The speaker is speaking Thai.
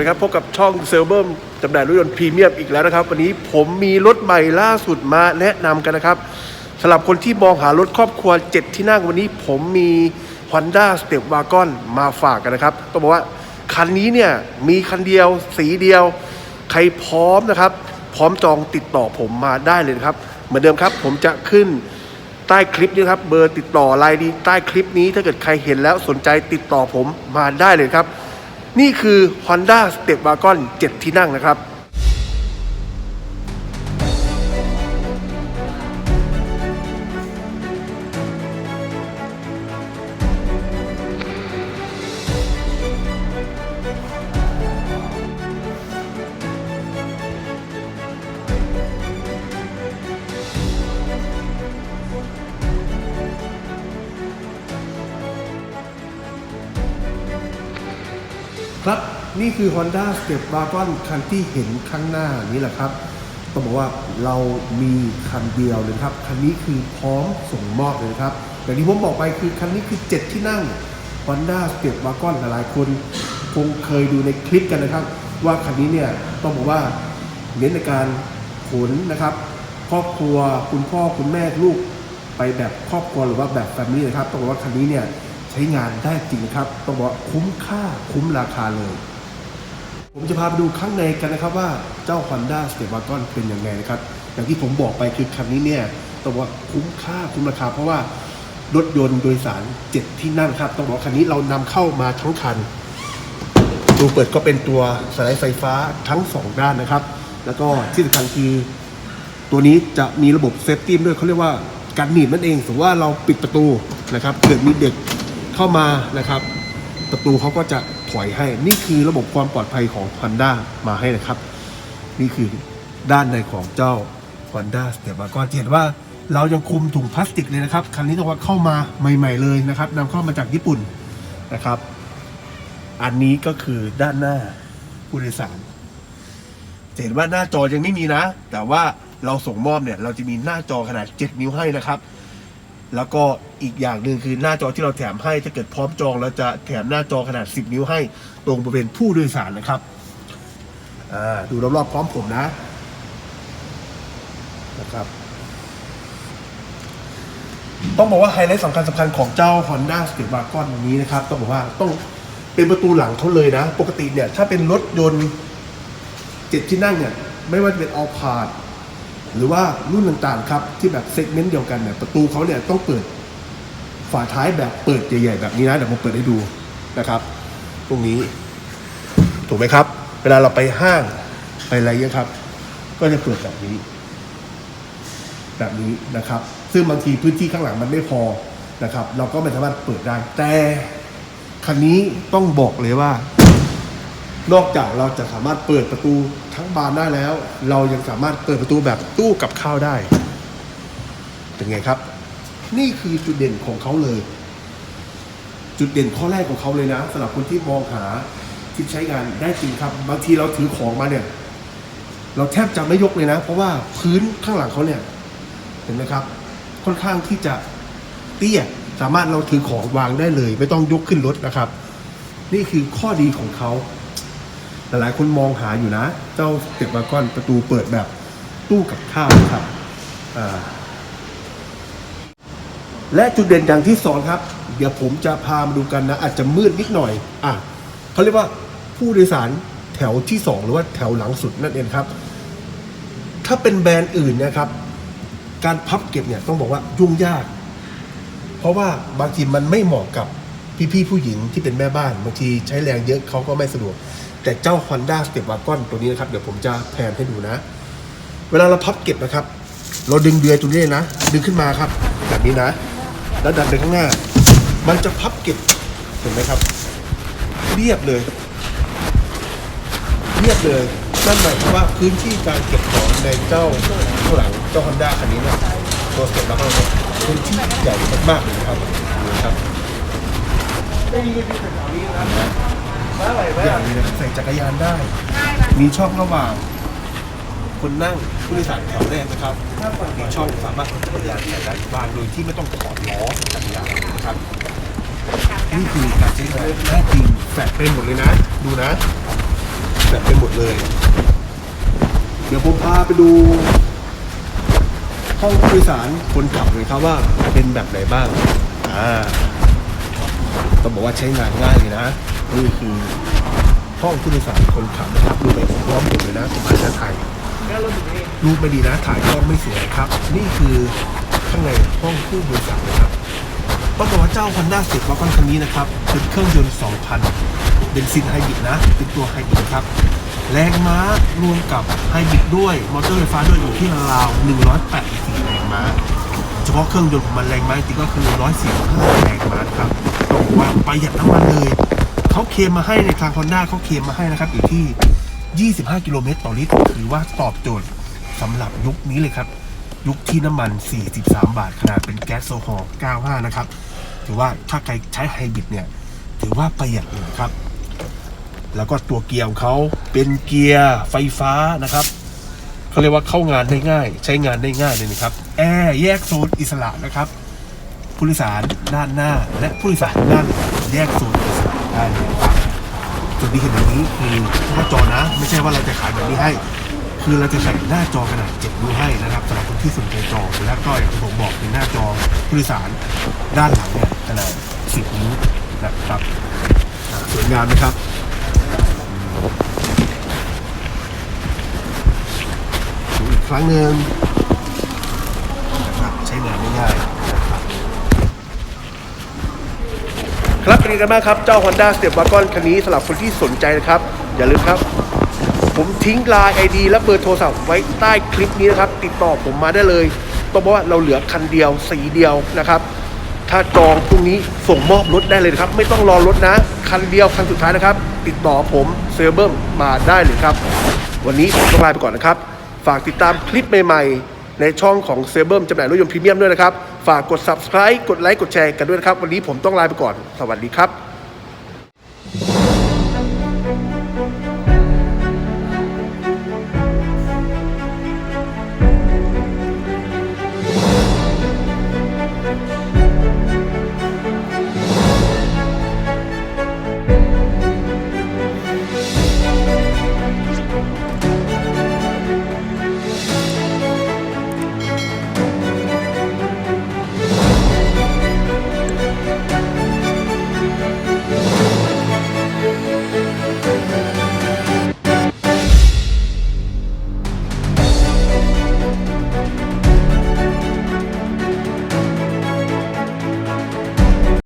ดีครับ พบกับช่องเซลเบิร์มจำหน่ายรถยนต์พรีเมียมอีกแล้วนะครับ วันนี้ผมมีรถใหม่ล่าสุดมาแนะนำกันนะครับสำหรับคนที่มองหารถครอบครัว 7 ที่นั่งวันนี้ผมมี Honda Step Wagon มาฝากกันนะครับ ต้องบอกว่าคันนี้เนี่ยมีคันเดียวสีเดียว ใครพร้อมนะครับ พร้อมจองติดต่อผมมาได้เลยนะครับ เหมือนเดิมครับ ผมจะขึ้นใต้คลิปนี้ครับเบอร์ติดต่อไลน์ดีใต้คลิปนี้ถ้าเกิดใครเห็นแล้วสนใจติดต่อผมมาได้เลยครับ นี่คือ Honda Step Wagon 7 ที่นั่งนะครับ ครับนี่คือ Honda Step Wagon คันที่เห็นข้างหน้านี้แหละครับต้องบอกว่าเรามีคันเดียวเลยครับ คันนี้คือพร้อมส่งมอบเลยครับอย่างที่ผมบอกไปคือคันนี้คือ 7 ที่นั่ง Honda Step Wagon หลายๆคนคงเคยดูในคลิปกันนะครับ ว่าคันนี้เนี่ยต้องบอกว่าเน้นในการขนนะครับ ครอบครัวคุณพ่อคุณแม่ลูกไปแบบครอบครัวหรือว่าแบบแฟมิลี่นะครับต้องบอกว่าคันนี้เนี่ย ใช้งานได้จริงครับต้องบอกว่าคุ้มค่าคุ้มราคาเลย ผมจะพาไปดูข้างในกันนะครับว่าเจ้า Honda Step Wagon เป็นยังไงนะครับ อย่างที่ผมบอกไปคือคันนี้เนี่ยต้องบอกว่าคุ้มค่าคุ้มราคา เพราะว่ารถยนต์โดยสาร7ที่นั่งครับต้องบอกว่าคันนี้เรานำเข้ามาทั้งคันตัวเปิดก็เป็นตัวสไลด์ไฟฟ้าทั้ง 2 ด้านนะครับ แล้วก็ที่สำคัญคือตัวนี้จะมีระบบเซฟตี้ด้วยเขาเรียกว่าการหนีบนั่นเองสมมติว่าเราปิดประตูนะครับ เกิดมีเด็ก เข้ามานะครับประตูเขาก็จะถอยให้ นี่คือระบบความปลอดภัยของ Honda มาให้นะครับ นี่คือด้านในของเจ้า Honda Step Wagon เห็นว่าเรายังคุมถุงพลาสติกเลยนะครับ คันนี้ต้องว่าเข้ามาใหม่ ๆ เลยนะครับนำเข้ามาจากญี่ปุ่นนะครับ อันนี้ก็คือด้านหน้าผู้โดยสารเห็นว่าหน้าจอยังไม่มีนะ แต่ว่าเราส่งมอบเนี่ย เราจะมีหน้าจอขนาด 7 นิ้วให้นะครับ แล้วก็อีกอย่างหนึ่งคือหน้าจอที่เราแถมให้ถ้าเกิดพร้อมจองเราจะแถมหน้าจอขนาด 10 นิ้วให้ตรงบริเวณผู้โดยสารนะครับดูรอบๆพร้อมผมนะนะครับ ต้องบอกว่าไฮไลท์สำคัญสำคัญของเจ้า Honda Step Wagon นี้นะครับ ต้องบอกว่าต้องเป็นประตูหลังเขาเลยนะ ปกติเนี่ย ถ้าเป็นรถยนต์เจ็ดที่นั่งเนี่ย ไม่ว่าจะเป็นออพาร์ หรือว่ารุ่นต่างๆครับที่แบบเซกเมนต์เดียวกันเนี่ยประตูเขาเนี่ยต้องเปิดฝาท้ายแบบเปิดใหญ่ๆแบบนี้นะเดี๋ยวผมเปิดให้ดูนะครับตรงนี้ ถูกไหมครับ เวลาเราไปห้างไปอะไรเงี้ยครับ ก็จะเปิดแบบนี้ แบบนี้นะครับ ซึ่งบางทีพื้นที่ข้างหลังมันไม่พอนะครับ เราก็ไม่สามารถเปิดได้แต่คันนี้ต้องบอกเลยว่า นอกจากเราจะสามารถเปิดประตูทั้งบานได้แล้ว เรายังสามารถเปิดประตูแบบตู้กับข้าวได้ เป็นไงครับ นี่คือจุดเด่นของเขาเลย จุดเด่นข้อแรกของเขาเลยนะสำหรับคนที่มองหาที่ใช้งานได้จริงครับบางทีเราถือของมาเนี่ย เราแทบจะไม่ยกเลยนะ เพราะว่าพื้นข้างหลังเขาเนี่ยเห็นไหมครับ ค่อนข้างที่จะเตี้ยสามารถเราถือของวางได้เลย ไม่ต้องยกขึ้นรถนะครับ นี่คือข้อดีของเขา หลายๆคนมองหาอยู่นะ เจ้าสเต็ปวาก้อนประตูเปิดแบบตู้กับข้าวครับและจุดเด่นอย่างที่สองครับ เดี๋ยวผมจะพามาดูกันนะ อาจจะมืดนิดหน่อย อะเขาเรียกว่าผู้โดยสารแถวที่สองหรือว่าแถวหลังสุดนั่นเองครับ ถ้าเป็นแบรนด์อื่นนะครับ การพับเก็บเนี่ยต้องบอกว่ายุ่งยาก เพราะว่าบางทีมันไม่เหมาะกับ พี่ๆผู้หญิงที่เป็นแม่บ้านบางทีใช้แรงเยอะเขาก็ไม่สะดวก แต่เจ้า Honda Step Wagon ตัวนี้นะครับ เดี๋ยวผมจะแพนให้ดูนะ เวลาเราพับเก็บนะครับ เราดึงเดือยตัวนี้นะ ดึงขึ้นมาครับ แบบนี้นะ แล้วดันไปข้างหน้า มันจะพับเก็บเห็นไหมครับ เรียบเลย เรียบเลยนั่นหมายความว่าพื้นที่การเก็บของในเจ้าข้างหลังเจ้า Honda คันนี้นี่ยตัวสเต็ปแล้วก็พื้นที่ใหญ่มากๆเลยครับ อย่างนี้นะครับใส่จักรยานได้ มีช่องระหว่างคนนั่งผู้โดยสารแถวแรกนะครับมีช่องสามารถเอาจักรยานใส่ได้บ้านโดยที่ไม่ต้องถอดล้อจักรยานนะครับนี่คือการใช้งานได้จริงแฝงเป็นหมดเลยนะ ดูนะแบบไปหมดเลย เดี๋ยวผมพาไปดูห้องผู้โดยสารคนขับเลยครับว่าเป็นแบบไหนบ้างอ่า ต้องบอกว่าใช้งานง่ายเลยนะนี่คือห้องผู้โดยสารคนขับนะครับดูไปพร้อมๆผมเลยนะผมอาจจะถ่ายรูปไม่ดีนะถ่ายกล้องไม่สวยครับ นี่คือข้างในห้องผู้โดยสารนะครับต้องบอกว่าเจ้า Honda c i v ว w a g o n คันนี้นะครับเป็นเครื่องยนต์ 2,000เบนซินไฮบริดนะเป็นตัวไฮบริดครับแรงม้ารวมกับไฮบริดด้วย มอเตอร์ไฟฟ้าด้วยอยู่ที่ราว184แรงม้า เฉพาะเครื่องยนต์ของมันแรงม้าจริงก็คือ 145 แรงม้าครับต้องบอกว่า ประหยัดน้ำมันเลยเขาเคลมมาให้ในทาง Honda เขาเคลมมาให้นะครับอยู่ที่ 25 กิโลเมตรต่อลิตรถือว่าตอบโจทย์สำหรับยุคนี้เลยครับ ยุคที่น้ำมัน 43 บาท ขนาดเป็นแก๊สโซฮอล์95 นะครับ ถือว่าถ้าใครใช้ไฮบริดเนี่ย ถือว่าประหยัดเลยนะครับ แล้วก็ตัวเกียร์ของเขาเป็นเกียร์ไฟฟ้านะครับเขาเรียกว่าเข้างานได้ง่าย ใช้งานได้ง่ายเลยนะครับ แอร์แยกโซนอิสระนะครับ ผู้โดยสารด้านหน้า และผู้โดยสารด้านหลังแยกโซนได้เลยครับจุดที่เห็นตรงนี้คือหน้าจอนะ ไม่ใช่ว่าเราจะขายแบบนี้ให้ คือเราจะใส่หน้าจอขนาด7นิ้วให้นะครับสำหรับคนที่สนใจจอแล้วก็อย่างที่ผมบอกคือหน้าจอผู้โดยสารด้านหลังเนี่ยขนาด10นิ้วนะครับสวยงามนะครับอีกครั้งหนึ่งนะครับใช้งานง่ายๆนะครับ นยังไงกันบ้างครับ เจ้า Honda Step Wagon คันนี้สำหรับคนที่สนใจนะครับ อย่าลืมครับ ผมทิ้งไลน์ไอดีและเบอร์โทรศัพท์ไว้ใต้คลิปนี้นะครับ ติดต่อผมมาได้เลยต้องบอกว่าเราเหลือคันเดียวสีเดียวนะครับ ถ้าจองพรุ่งนี้ส่งมอบรถได้เลยนะครับ ไม่ต้องรอรถนะ คันเดียวคันสุดท้ายนะครับ ติดต่อผมเซอร์เบิร์มมาได้เลยครับ วันนี้ผมต้องลาไปก่อนนะครับ ฝากติดตามคลิปใหม่ๆ ในช่องของเซอร์เบิร์มจำหน่ายรถยนต์พรีเมียมด้วยนะครับ ฝากกด subscribe กดไลค์กดแชร์กันด้วยนะครับ วันนี้ผมต้องลาไปก่อน สวัสดีครับ